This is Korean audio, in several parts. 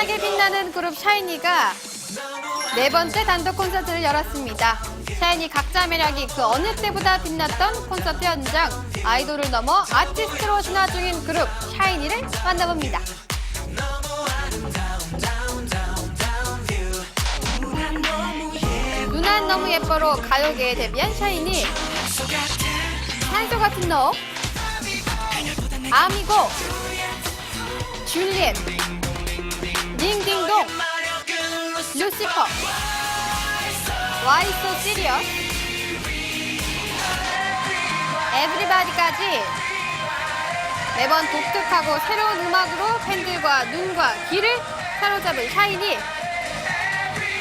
찬란하게 빛나는 그룹 샤이니가 네 번째 단독 콘서트를 열었습니다. 샤이니 각자 매력이 그 어느 때보다 빛났던 콘서트 현장. 아이돌을 넘어 아티스트로 진화 중인 그룹 샤이니를 만나봅니다. 누난 너무 예뻐로 가요계에 데뷔한 샤이니. 산소 같은 너, 아미고, 줄리엣, 딩딩동, 루시퍼, So Serious, 에브리바디까지 매번 독특하고 새로운 음악으로 팬들과 눈과 귀를 사로잡은 샤이니.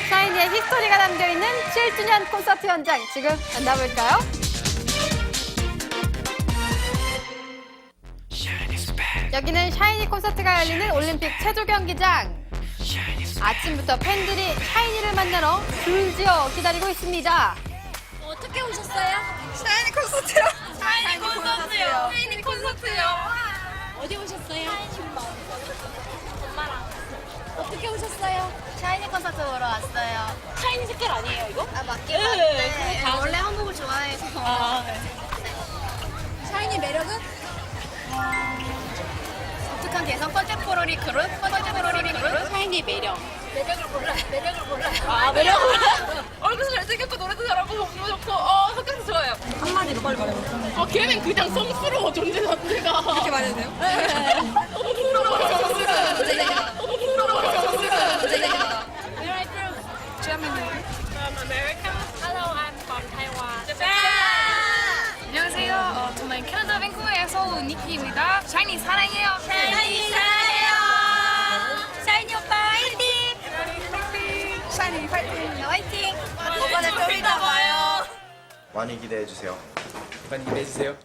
샤이니의 히스토리가 담겨있는 7주년 콘서트 현장 지금 만나볼까요? 여기는 샤이니 콘서트가 열리는 올림픽 체조 경기장. 아침부터 팬들이 샤이니를 만나러 줄지어 기다리고 있습니다. 어떻게 오셨어요? 샤이니 콘서트요. 샤이니 콘서트요. 샤이니 콘서트요. 어디 오셨어요? 엄마랑. 어떻게 오셨어요? 샤이니 콘서트 보러 왔어요. 샤이니 색깔 아니에요 이거? 아 맞긴 네, 그거 다 원래 한국을 좋아해서 아, 샤이니 매력은? 독특한 개성 컨템포러리 그룹 샤이니 매력. 매력을 몰라 매력을 몰라. 아 매력 몰라. 얼굴 잘생겼고 노래도 잘하고 너무 좋고 어 성격도 좋아요. 한마디로 빨리 말해봐. 아 걔는 그냥 성스러워 존재 자체가. 그렇게 말해도 돼요? 네. 너무 부끄러워 성스러워. 너무 부끄러워 성스러워. Where are you from? Germany. From America. Hello, I'm from Taiwan. 안녕하세요. 어, 저는 캐나다 밴쿠버에서 온 니키입니다. 샤이니 사랑해요. 샤이니 사랑해요. 샤이니 파이팅. 화이팅. 이번에 좀 이따 봐요. 많이 기대해 주세요. 많이 기대해 주세요.